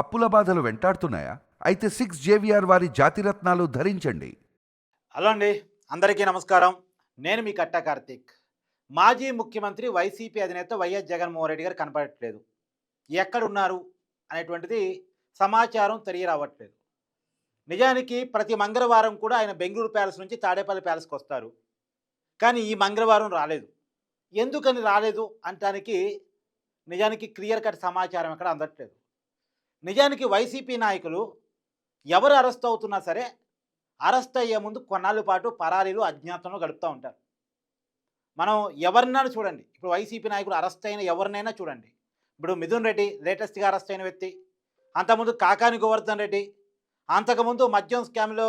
అప్పుల బాధలు వెంటాడుతున్నాయా? అయితే సిక్స్ జేవిఆర్ వారి జాతిరత్నాలు ధరించండి. హలో అండి. అందరికీ నమస్కారం. నేను మీ కట్టా కార్తీక్. మాజీ ముఖ్యమంత్రి వైసీపీ అధినేత వైఎస్ జగన్మోహన్ రెడ్డి గారు కనపడట్లేదు. ఎక్కడున్నారు అనేటువంటిది సమాచారం తెలియరావట్లేదు. నిజానికి ప్రతి మంగళవారం కూడా ఆయన బెంగళూరు ప్యాలెస్ నుంచి తాడేపల్లి ప్యాలెస్కి వస్తారు. కానీ ఈ మంగళవారం రాలేదు. ఎందుకని రాలేదు అంటానికి నిజానికి క్లియర్ కట్ సమాచారం ఎక్కడ అందట్లేదు. నిజానికి వైసీపీ నాయకులు ఎవరు అరెస్ట్ అవుతున్నా సరే అరెస్ట్ అయ్యే ముందు కొన్నాళ్ళ పాటు పరారీలు అజ్ఞాతంలో గడుపుతూ ఉంటారు. మనం ఎవరినైనా చూడండి. ఇప్పుడు వైసీపీ నాయకులు అరెస్ట్ అయిన ఎవరినైనా చూడండి. ఇప్పుడు మిథున్ రెడ్డి లేటెస్ట్గా అరెస్ట్ అయిన వ్యక్తి అంతకుముందు కాకాని గోవర్ధన్ రెడ్డి అంతకుముందు మద్యం స్కామ్లో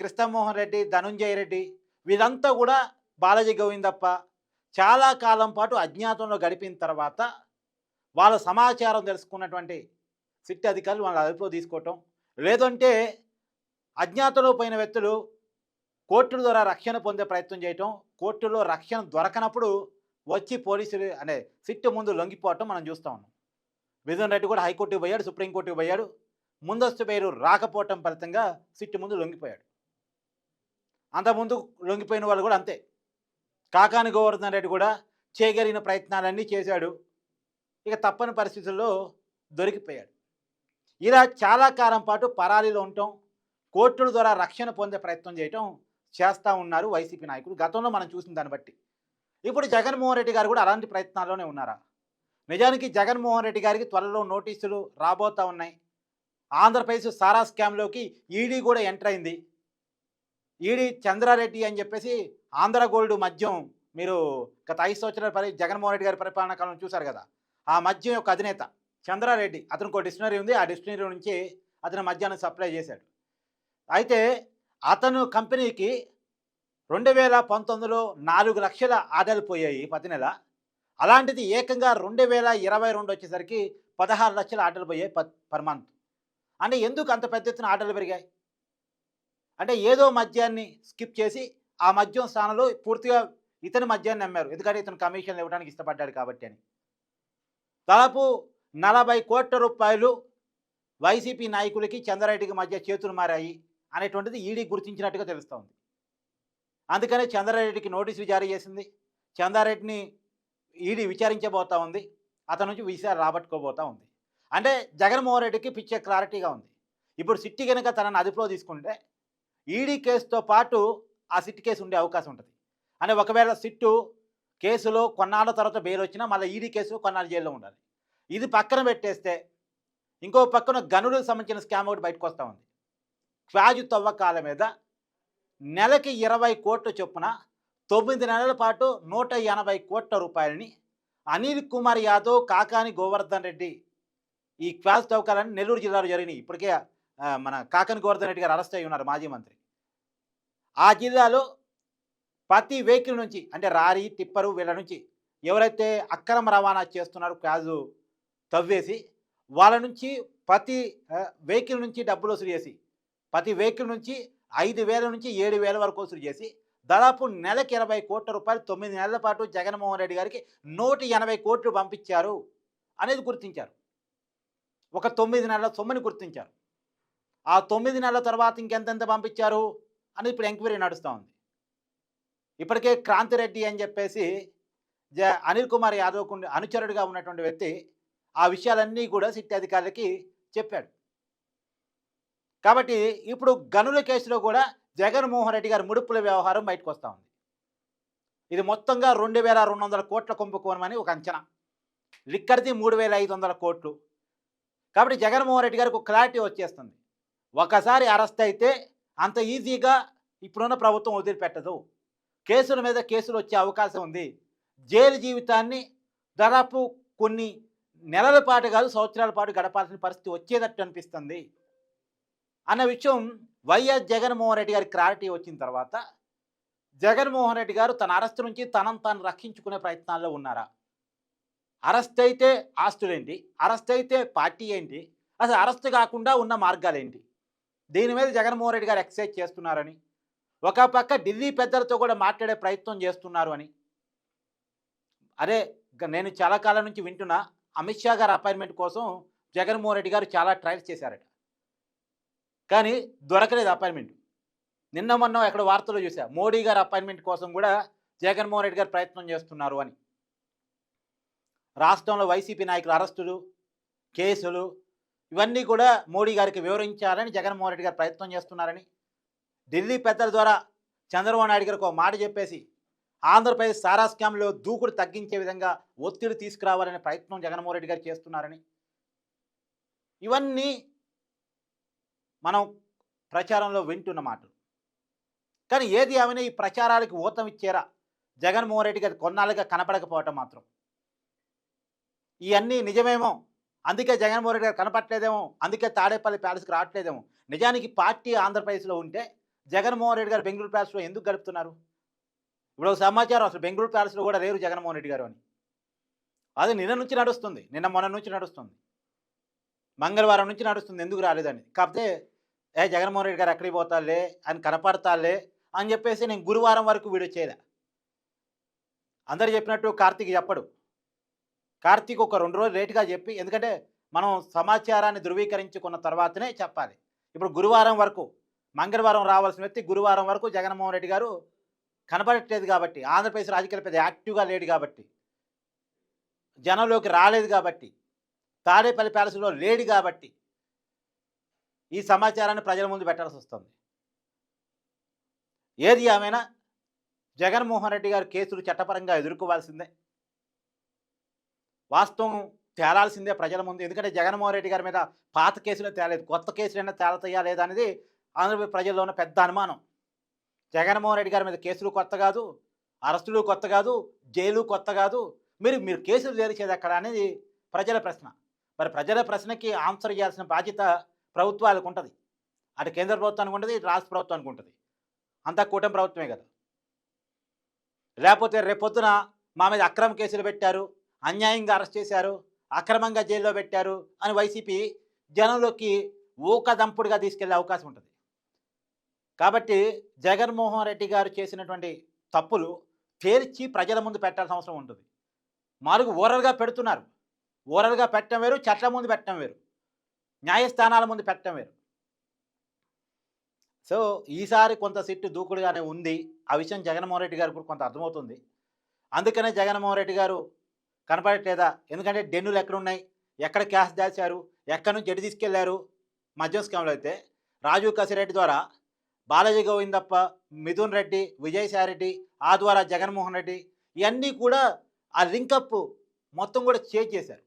కృష్ణమోహన్ రెడ్డి ధనుంజయ రెడ్డి వీళ్ళంతా కూడా బాలాజీ గోవిందప్ప చాలా కాలం పాటు అజ్ఞాతంలో గడిపిన తర్వాత వాళ్ళ సమాచారం తెలుసుకున్నటువంటి సిట్ అధికారులు వాళ్ళ అదుపులో తీసుకోవటం. లేదంటే అజ్ఞాతలో పోయిన వ్యక్తులు కోర్టుల ద్వారా రక్షణ పొందే ప్రయత్నం చేయటం కోర్టులో రక్షణ దొరకనప్పుడు వచ్చి పోలీసులు అనే సిట్టు ముందు లొంగిపోవటం మనం చూస్తూ ఉన్నాం. విజయన్ రెడ్డి కూడా హైకోర్టుకు పోయాడు సుప్రీంకోర్టుకు పోయాడు. ముందస్తు పేరు రాకపోవటం ఫలితంగా సిట్టు ముందు లొంగిపోయాడు. అంతకుముందు లొంగిపోయిన వాళ్ళు కూడా అంతే. కాకాని గోవర్ధన్ రెడ్డి కూడా చేయగలిగిన ప్రయత్నాలన్నీ చేశాడు. ఇక తప్పని పరిస్థితుల్లో దొరికిపోయాడు. ఇలా చాలా కాలం పాటు పరారీలో ఉండటం కోర్టుల ద్వారా రక్షణ పొందే ప్రయత్నం చేయటం చేస్తూ ఉన్నారు వైసీపీ నాయకులు. గతంలో మనం చూసిన దాన్ని బట్టి. ఇప్పుడు జగన్మోహన్ రెడ్డి గారు కూడా అలాంటి ప్రయత్నాల్లోనే ఉన్నారా? నిజానికి జగన్మోహన్ రెడ్డి గారికి త్వరలో నోటీసులు రాబోతూ ఉన్నాయి. ఆంధ్రప్రదేశ్ సారా స్కామ్లోకి ఈడీ కూడా ఎంటర్ అయింది. ఈడీ చంద్రారెడ్డి అని చెప్పేసి ఆంధ్ర గోల్డ్ మద్యం మీరు గత ఐదు సంవత్సరాల పరి జగన్మోహన్ రెడ్డి గారి పరిపాలనా కాలం చూశారు కదా? ఆ మద్యం యొక్క అధినేత చంద్రారెడ్డి అతనికి ఒక డిక్షనరీ ఉంది ఆ డిక్షనరీ నుంచి అతను మధ్యాహ్నం సప్లై చేశాడు. అయితే అతను కంపెనీకి రెండు వేల పంతొమ్మిదిలో నాలుగు లక్షల ఆర్డర్లు పోయాయి ప్రతి నెల. అలాంటిది ఏకంగా రెండు వేల ఇరవై రెండు వచ్చేసరికి పదహారు లక్షల ఆర్డర్లు పోయాయి పర్ మంత్ అంటే ఎందుకు అంత పెద్ద ఎత్తున ఆర్డర్లు పెరిగాయి? అంటే ఏదో మద్యాన్ని స్కిప్ చేసి ఆ మద్యం స్థానంలో పూర్తిగా ఇతని మద్యాన్ని అమ్మారు. ఎందుకంటే ఇతను కమిషన్లు ఇవ్వడానికి ఇష్టపడ్డాడు కాబట్టి అని. దాదాపు నలభై కోట్ల రూపాయలు వైసీపీ నాయకులకి చంద్రారెడ్డికి మధ్య చేతులు మారాయి అనేటువంటిది ఈడీ గుర్తించినట్టుగా తెలుస్తోంది. అందుకనే చంద్రారెడ్డికి నోటీసులు జారీ చేసింది. చంద్రారెడ్డిని ఈడీ విచారించబోతా ఉంది. అతని నుంచి విషయాలు రాబట్టుకోబోతా ఉంది. అంటే జగన్మోహన్ రెడ్డికి పిచ్చే క్లారిటీగా ఉంది. ఇప్పుడు సిట్టి కనుక తనని అదుపులో తీసుకుంటే ఈడీ కేసుతో పాటు ఆ సిట్ కేసు ఉండే అవకాశం ఉంటుంది. అంటే ఒకవేళ సిట్టు కేసులో కొన్నాళ్ళ తర్వాత బెయిల్ వచ్చినా మళ్ళీ ఈడీ కేసు కొన్నాళ్ళు జైల్లో ఉండాలి. ఇది పక్కన పెట్టేస్తే ఇంకో పక్కన గనులకు సంబంధించిన స్కామ్ ఒకటి బయటకు వస్తూ ఉంది. క్వాజు తవ్వకాల మీద నెలకి ఇరవై కోట్ల చొప్పున తొమ్మిది నెలల పాటు నూట ఎనభై కోట్ల రూపాయలని అనిల్ కుమార్ యాదవ్ కాకాని గోవర్ధన్ రెడ్డి ఈ క్వాజ్ తవ్వకాలని నెల్లూరు జిల్లాలో జరిగినాయి. ఇప్పటికే మన కాకాని గోవర్ధన్ రెడ్డి గారు అరెస్ట్ అయి ఉన్నారు మాజీ మంత్రి. ఆ జిల్లాలో ప్రతి వెహికల్ నుంచి అంటే రారీ టిప్పరు వీళ్ళ నుంచి ఎవరైతే అక్రమ రవాణా చేస్తున్నారో క్వాజు తవ్వేసి వాళ్ళ నుంచి ప్రతి వెహికల్ నుంచి డబ్బులు వసూలు చేసి ప్రతి వెహికల్ నుంచి ఐదు వేల నుంచి ఏడు వేల వరకు వసూలు చేసి దాదాపు నెలకి ఇరవై కోట్ల రూపాయలు తొమ్మిది నెలల పాటు జగన్మోహన్ రెడ్డి గారికి నూట ఎనభై కోట్లు పంపించారు అనేది గుర్తించారు. ఒక తొమ్మిది నెలల సొమ్ముని గుర్తించారు. ఆ తొమ్మిది నెలల తర్వాత ఇంకెంతెంత పంపించారు అనేది ఇప్పుడు ఎంక్వైరీ నడుస్తూ ఉంది. ఇప్పటికే క్రాంతిరెడ్డి అని చెప్పేసి జ అనిల్ కుమార్ యాదవ్ అనుచరుడిగా ఉన్నటువంటి వ్యక్తి ఆ విషయాలన్నీ కూడా సిట్ అధికారులకి చెప్పాడు. కాబట్టి ఇప్పుడు గనుల కేసులో కూడా జగన్మోహన్ రెడ్డి గారి ముడుపుల వ్యవహారం బయటకు వస్తూ ఉంది. ఇది మొత్తంగా రెండు వేల రెండు వందల కోట్ల కుంభకోణమని ఒక అంచనా. లిక్కర్ది మూడు వేల ఐదు వందల కోట్లు. కాబట్టి జగన్మోహన్ రెడ్డి గారికి క్లారిటీ వచ్చేస్తుంది. ఒకసారి అరెస్ట్ అయితే అంత ఈజీగా ఇప్పుడున్న ప్రభుత్వం వదిలిపెట్టదు. కేసుల మీద కేసులు వచ్చే అవకాశం ఉంది. జైలు జీవితాన్ని దాదాపు కొన్ని నెలల పాటు కాదు సంవత్సరాల పాటు గడపాల్సిన పరిస్థితి వచ్చేటట్టు అనిపిస్తుంది. అన్న విషయం వైఎస్ జగన్మోహన్ రెడ్డి గారి క్లారిటీ వచ్చిన తర్వాత జగన్మోహన్ రెడ్డి గారు తన అరెస్టు నుంచి తనను తాను రక్షించుకునే ప్రయత్నాల్లో ఉన్నారా? అరెస్ట్ అయితే ఆస్తులేంటి అరెస్ట్ అయితే పార్టీ ఏంటి? అసలు అరెస్ట్ కాకుండా ఉన్న మార్గాలు ఏంటి? దీని మీద జగన్మోహన్ రెడ్డి గారు ఎక్సైజ్ చేస్తున్నారని ఒక పక్క ఢిల్లీ పెద్దలతో కూడా మాట్లాడే ప్రయత్నం చేస్తున్నారు అని. అరే నేను చాలా కాలం నుంచి వింటున్నా అమిత్ షా గారి అపాయింట్మెంట్ కోసం జగన్మోహన్ రెడ్డి గారు చాలా ట్రయల్స్ చేశారట. కానీ దొరకలేదు అపాయింట్మెంట్. నిన్న మొన్న ఎక్కడ వార్తలు చూసా మోడీ గారు అపాయింట్మెంట్ కోసం కూడా జగన్మోహన్ రెడ్డి గారు ప్రయత్నం చేస్తున్నారు అని. రాష్ట్రంలో వైసీపీ నాయకుల అరెస్టులు కేసులు ఇవన్నీ కూడా మోడీ గారికి వివరించాలని జగన్మోహన్ రెడ్డి గారు ప్రయత్నం చేస్తున్నారని. ఢిల్లీ పెద్దల ద్వారా చంద్రబాబు నాయుడు గారికి ఒక మాట చెప్పేసి ఆంధ్రప్రదేశ్ సారా స్కామ్లో దూకుడు తగ్గించే విధంగా ఒత్తిడి తీసుకురావాలనే ప్రయత్నం జగన్మోహన్ రెడ్డి గారు చేస్తున్నారని. ఇవన్నీ మనం ప్రచారంలో వింటున్న మాటలు. కానీ ఏది ఏమైనా ఈ ప్రచారాలకు ఊతం ఇచ్చారా జగన్మోహన్ రెడ్డి గారు కొన్నాళ్ళుగా కనపడకపోవటం మాత్రం. ఇవన్నీ నిజమేమో? అందుకే జగన్మోహన్ రెడ్డి గారు కనపట్లేదేమో అందుకే తాడేపల్లి ప్యాలెస్కి రావట్లేదేమో? నిజానికి పార్టీ ఆంధ్రప్రదేశ్లో ఉంటే జగన్మోహన్ రెడ్డి గారు బెంగళూరు ప్యాలెస్లో ఎందుకు గడుపుతున్నారు? ఇప్పుడు సమాచారం అసలు బెంగళూరు ప్యాలెస్లో కూడా లేరు జగన్మోహన్ రెడ్డి గారు అని. అది నిన్న నుంచి నడుస్తుంది. నిన్న మొన్న నుంచి నడుస్తుంది. మంగళవారం నుంచి నడుస్తుంది. ఎందుకు రాలేదని. కాకపోతే ఏ జగన్మోహన్ రెడ్డి గారు ఎక్కడికి పోతాలే అని కనపడతాలే అని చెప్పేసి నేను గురువారం వరకు వీడియో చేయలే. అందరు చెప్పినట్టు కార్తీక్ చెప్పడు. కార్తీక్ ఒక రెండు రోజులు లేటుగా చెప్పి ఎందుకంటే మనం సమాచారాన్ని ధృవీకరించుకున్న తర్వాతనే చెప్పాలి. ఇప్పుడు గురువారం వరకు మంగళవారం రావాల్సిన వ్యక్తి గురువారం వరకు జగన్మోహన్ రెడ్డి గారు కనబడట్లేదు కాబట్టి ఆంధ్రప్రదేశ్ రాజకీయాలు పెద్ద యాక్టివ్గా లేడు కాబట్టి జనంలోకి రాలేదు కాబట్టి తాడేపల్లి ప్యాలెస్లో లేడు కాబట్టి ఈ సమాచారాన్ని ప్రజల ముందు పెట్టాల్సి వస్తుంది. ఏది ఏమైనా జగన్మోహన్ రెడ్డి గారు కేసులు చట్టపరంగా ఎదుర్కోవాల్సిందే. వాస్తవం తేలాల్సిందే ప్రజల ముందు. ఎందుకంటే జగన్మోహన్ రెడ్డి గారి మీద పాత కేసులే తేలేదు. కొత్త కేసులైనా తేలతయ్యా లేదా అనేది ఆంధ్రప్రదేశ్ ప్రజల్లో ఉన్న పెద్ద అనుమానం. జగన్మోహన్ రెడ్డి గారి మీద కేసులు కొత్త కాదు అరెస్టులు కొత్త కాదు జైలు కొత్త కాదు. మీరు మీరు కేసులు తెరిచేది ఎక్కడ అనేది ప్రజల ప్రశ్న. మరి ప్రజల ప్రశ్నకి ఆన్సర్ చేయాల్సిన బాధ్యత ప్రభుత్వాలకు ఉంటుంది. అటు కేంద్ర ప్రభుత్వానికి ఉంటుంది రాష్ట్ర ప్రభుత్వానికి ఉంటుంది. అంతా కూటమి ప్రభుత్వమే కదా. లేకపోతే రేపొద్దున మా మీద అక్రమ కేసులు పెట్టారు అన్యాయంగా అరెస్ట్ చేశారు అక్రమంగా జైల్లో పెట్టారు అని వైసీపీ జనంలోకి ఊకదంపుడుగా తీసుకెళ్ళే అవకాశం ఉంటుంది. కాబట్టి జగన్మోహన్ రెడ్డి గారు చేసినటువంటి తప్పులు తేల్చి ప్రజల ముందు పెట్టాల్సిన అవసరం ఉంటుంది. మారుగు ఓరల్గా పెడుతున్నారు. ఓరల్గా పెట్టడం వేరు చట్టం ముందు పెట్టడం వేరు. న్యాయస్థానాల ముందు పెట్టడం వేరు. సో ఈసారి కొంత సిట్టు దూకుడుగానే ఉంది. ఆ విషయం జగన్మోహన్ రెడ్డి గారు కూడా కొంత అర్థమవుతుంది. అందుకనే జగన్మోహన్ రెడ్డి గారు కనపడట్లేదా? ఎందుకంటే డెన్నులు ఎక్కడున్నాయి? ఎక్కడ క్యాష్ దాచారు? ఎక్కడి నుంచి ఎటు తీసుకెళ్ళారు? మద్యం స్కామ్లో అయితే రాజీవ్ కసిరెడ్డి ద్వారా బాలాజీ గోవిందప్ప మిథున్ రెడ్డి విజయసాయిరెడ్డి రెడ్డి జగన్మోహన్ రెడ్డి ఇవన్నీ కూడా ఆ లింకప్ మొత్తం కూడా చేజ్ చేశారు.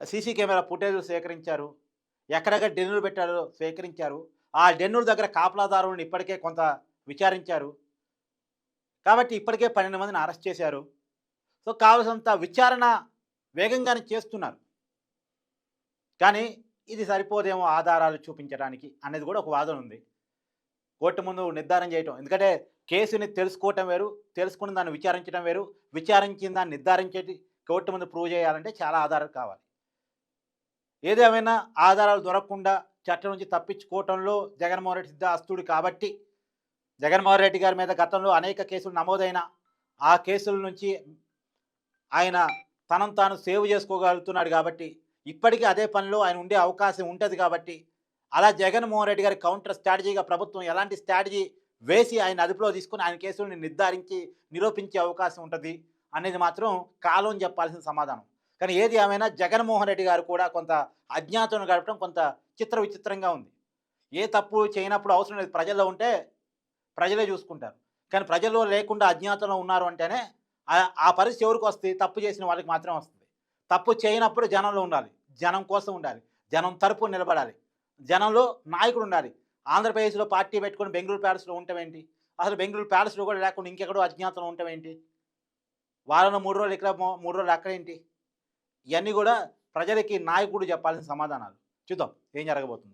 సీసీ కెమెరా ఫుటేజ్లు సేకరించారు. ఎక్కడెక్కడ డెన్నులు పెట్టారో సేకరించారు. ఆ డెన్నుల దగ్గర కాపలాదారులను ఇప్పటికే కొంత విచారించారు. కాబట్టి ఇప్పటికే పన్నెండు మందిని అరెస్ట్ చేశారు. సో కావలసినంత విచారణ వేగంగానే చేస్తున్నారు. కానీ ఇది సరిపోదేమో ఆధారాలు చూపించడానికి అనేది కూడా ఒక వాదన ఉంది. కోర్టు ముందు నిర్ధారణ చేయటం. ఎందుకంటే కేసుని తెలుసుకోవటం వేరు తెలుసుకుని దాన్ని విచారించడం వేరు విచారించిన దాన్ని నిర్ధారించేది కోర్టు ముందు ప్రూవ్ చేయాలంటే చాలా ఆధారాలు కావాలి. ఏదేమైనా ఆధారాలు దొరకకుండా చట్టం నుంచి తప్పించుకోవటంలో జగన్మోహన్ రెడ్డి సిద్ధ అస్తుడు కాబట్టి జగన్మోహన్ రెడ్డి గారి మీద గతంలో అనేక కేసులు నమోదైన ఆ కేసుల నుంచి ఆయన తనను తాను సేవ్ చేసుకోగలుగుతున్నాడు కాబట్టి ఇప్పటికీ అదే పనిలో ఆయన ఉండే అవకాశం ఉంటుంది కాబట్టి అలా జగన్మోహన్ రెడ్డి గారి కౌంటర్ స్ట్రాటజీగా ప్రభుత్వం ఎలాంటి స్ట్రాటజీ వేసి ఆయన అదుపులో తీసుకుని ఆయన కేసులను నిర్ధారించి నిరూపించే అవకాశం ఉంటుంది అనేది మాత్రం కాలం చెప్పాల్సిన సమాధానం. కానీ ఏది ఏమైనా జగన్మోహన్ రెడ్డి గారు కూడా కొంత అజ్ఞాతం గడపడం కొంత చిత్ర విచిత్రంగా ఉంది. ఏ తప్పు చేయనప్పుడు అవసరం లేదు. ప్రజల్లో ఉంటే ప్రజలే చూసుకుంటారు. కానీ ప్రజల్లో లేకుండా అజ్ఞాతంలో ఉన్నారు అంటేనే ఆ- ఆ పరిస్థితి ఎవరికి వస్తుంది తప్పు చేసిన వాళ్ళకి మాత్రం వస్తుంది. తప్పు చేయనప్పుడు జనంలో ఉండాలి. జనం కోసం ఉండాలి. జనం తరపు నిలబడాలి. జనంలో నాయకుడు ఉండాలి. ఆంధ్రప్రదేశ్లో పార్టీ పెట్టుకొని బెంగళూరు ప్యాలెస్లో ఉంటామేంటి అసలు బెంగళూరు ప్యాలెస్లో కూడా లేకుండా ఇంకెక్కడో అజ్ఞాతంలో ఉంటామేంటి వారంలో మూడు రోజులు ఇక్కడ మూడు రోజులు అక్కడేంటి ఇవన్నీ కూడా ప్రజలకి నాయకుడు చెప్పాల్సిన సమాధానాలు. చూద్దాం. ఏం జరగబోతుంది.